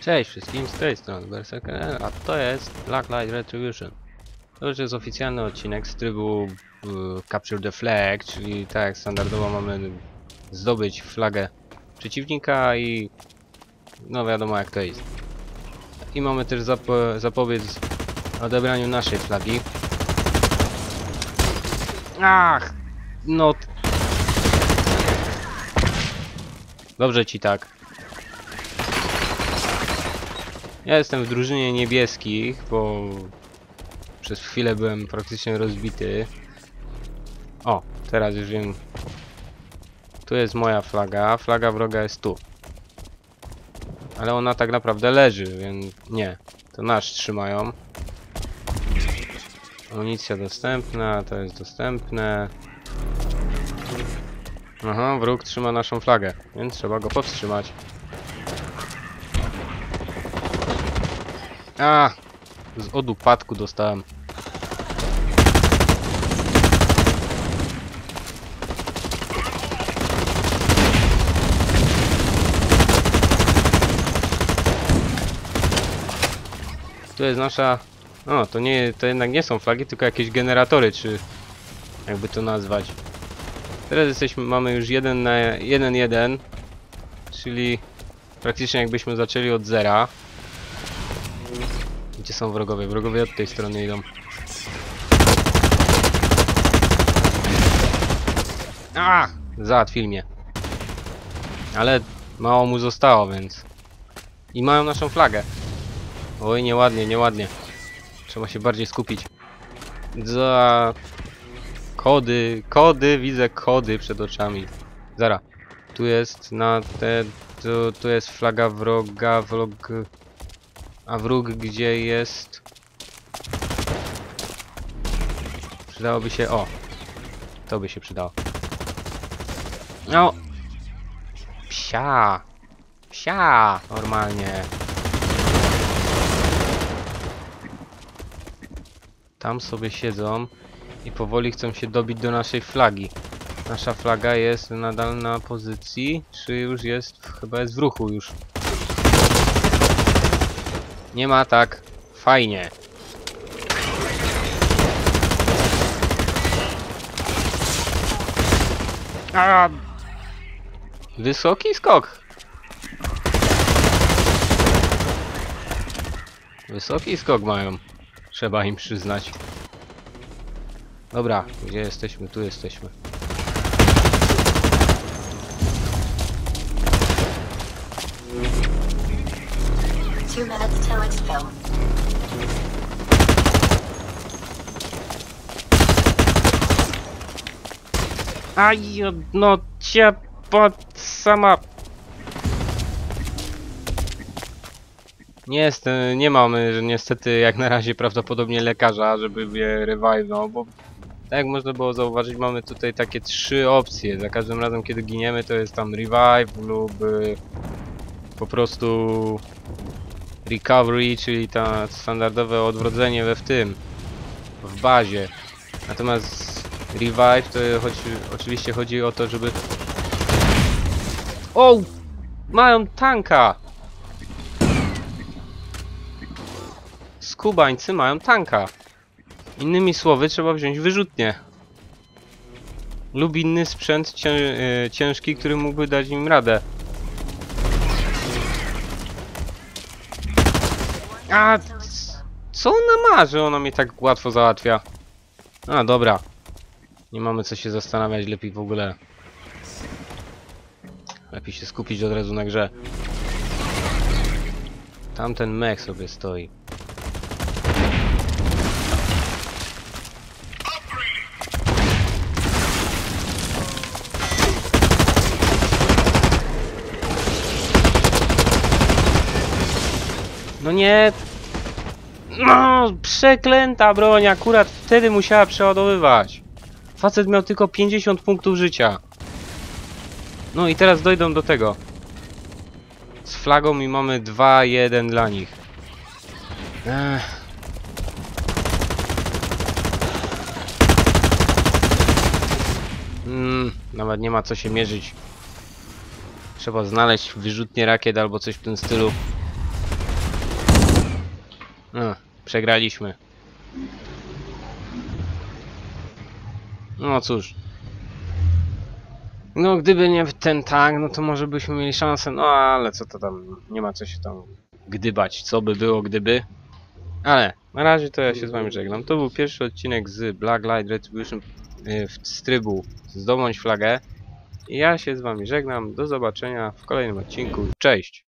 Cześć wszystkim, z tej strony Berserker, a to jest Blacklight Retribution. To już jest oficjalny odcinek z trybu y, Capture the Flag, czyli tak jak standardowo mamy zdobyć flagę przeciwnika i no wiadomo jak to jest. I mamy też zapo zapobiec odebraniu naszej flagi. Ach! No... Dobrze ci tak. Ja jestem w drużynie niebieskich, bo przez chwilę byłem praktycznie rozbity. O, teraz już wiem. Tu jest moja flaga, flaga wroga jest tu. Ale ona tak naprawdę leży, więc nie. To nasz trzymają. Amunicja dostępna, to jest dostępne. Aha, wróg trzyma naszą flagę, więc trzeba go powstrzymać. A, z od upadku dostałem. Tu jest nasza... O, to nie, to jednak nie są flagi, tylko jakieś generatory, czy... Jakby to nazwać. Teraz jesteśmy, mamy już jeden na jeden jeden, czyli praktycznie jakbyśmy zaczęli od zera. Gdzie są wrogowie? Wrogowie od tej strony idą. A! Załatwili mnie. Ale mało mu zostało, więc... I mają naszą flagę. Oj, nieładnie, nieładnie. Trzeba się bardziej skupić. Za... Kody, kody, widzę kody przed oczami. Zara. Tu jest na te... Tu, tu jest flaga wroga, wrog... A wróg gdzie jest? Przydałoby się... O! To by się przydało. No! Psia! Psia! Normalnie. Tam sobie siedzą i powoli chcą się dobić do naszej flagi. Nasza flaga jest nadal na pozycji, czy już jest, chyba jest w ruchu już. Nie ma tak. Fajnie. A! Wysoki skok. Wysoki skok mają. Trzeba im przyznać. Dobra, gdzie jesteśmy? Tu jesteśmy. Two minutes till exfil. Aj, no cię pod sama. Nie jest, nie mamy niestety jak na razie prawdopodobnie lekarza, żeby mnie revive'nął, bo tak jak można było zauważyć, mamy tutaj takie trzy opcje. Za każdym razem kiedy giniemy to jest tam revive lub e, po prostu recovery, czyli ta standardowe odwrodzenie we w tym, w bazie. Natomiast revive to chodzi, oczywiście chodzi o to, żeby... O! Mają tanka! Skubańcy mają tanka. Innymi słowy, trzeba wziąć wyrzutnie. Lub inny sprzęt e, ciężki, który mógłby dać im radę. A, co ona ma, że ona mnie tak łatwo załatwia? A, dobra. Nie mamy co się zastanawiać, lepiej w ogóle. Lepiej się skupić od razu na grze. Tamten mech sobie stoi. No nie! No, przeklęta broń, akurat wtedy musiała przeładowywać. Facet miał tylko 50 punktów życia. No i teraz dojdą do tego. Z flagą i mamy 2-1 dla nich. Ech. Mm, nawet nie ma co się mierzyć. Trzeba znaleźć wyrzutnie rakiet albo coś w tym stylu. No, przegraliśmy. No cóż. No, gdyby nie ten tag, no to może byśmy mieli szansę, no ale co to tam, nie ma co się tam gdybać, co by było gdyby. Ale, na razie to ja się z wami żegnam. To był pierwszy odcinek z Black Light Retribution y, z trybu Zdobądź flagę. Ja się z wami żegnam, do zobaczenia w kolejnym odcinku, cześć!